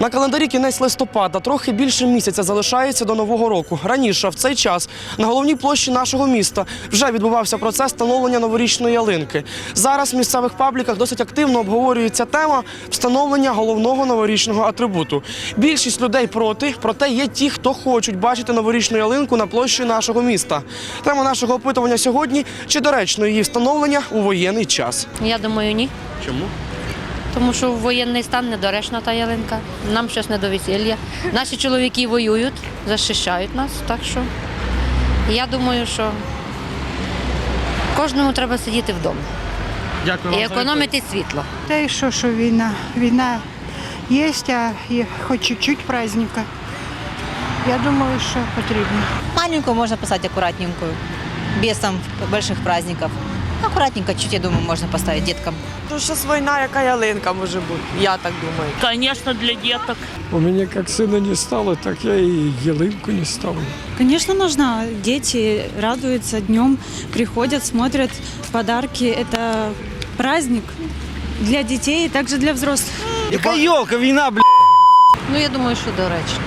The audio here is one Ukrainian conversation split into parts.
На календарі кінець листопада трохи більше місяця залишається до нового року. Раніше в цей час на головній площі нашого міста вже відбувався процес встановлення новорічної ялинки. Зараз в місцевих пабліках досить активно обговорюється тема встановлення головного новорічного атрибуту. Більшість людей проти, проте є ті, хто хочуть бачити новорічну ялинку на площі нашого міста. Тема нашого опитування сьогодні чи доречно її встановлення у воєнний час. Я думаю, ні. Чому? Тому що в воєнний стан недоречна та ялинка. Нам щось не до весілля. Наші чоловіки воюють, захищають нас, так що я думаю, що кожному треба сидіти вдома Дякую і економити світло. Та й що, що війна? Війна є, а є хоч чуть-чуть праздника. Я думаю, що потрібно. Маленькую можно писать аккуратненькую, без там больших праздников. Аккуратненько, чуть, я думаю, можно поставить деткам. Ну, зараз війна, яка ялинка може бути, я так думаю. Конечно, для деток. У меня как сына не стало, так я и ялынку не ставлю. Конечно, нужна. Дети радуются днем, приходят, смотрят подарки. Это праздник для детей и также для взрослых. Яка йолка, війна, бля. Ну, я думаю, що доречно.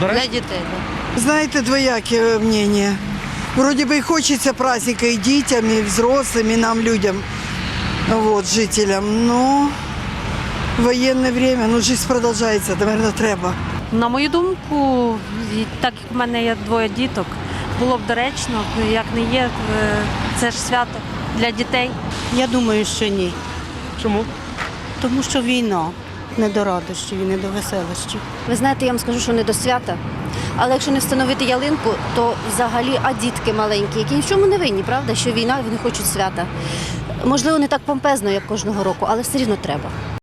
Доречно? Для дітей. Да. Знаєте, двояке мнення. Вроде бы и хочется праздника и детям, и взрослым, и нам, людям, вот, жителям. Но военное время, ну, жизнь продолжается, наверное, треба. На мою думку, так як в мене є двоє діток, було б доречно, як не є, е, це ж свято для дітей. Я думаю, що ні. Чому? Тому що війна не до радощів і не до веселощів. Ви знаєте, я вам скажу, що не до свята. Але якщо не встановити ялинку, то взагалі, а дітки маленькі, які ні в чому не винні, правда, що війна вони хочуть свята. Можливо, не так помпезно, як кожного року, але все рівно треба.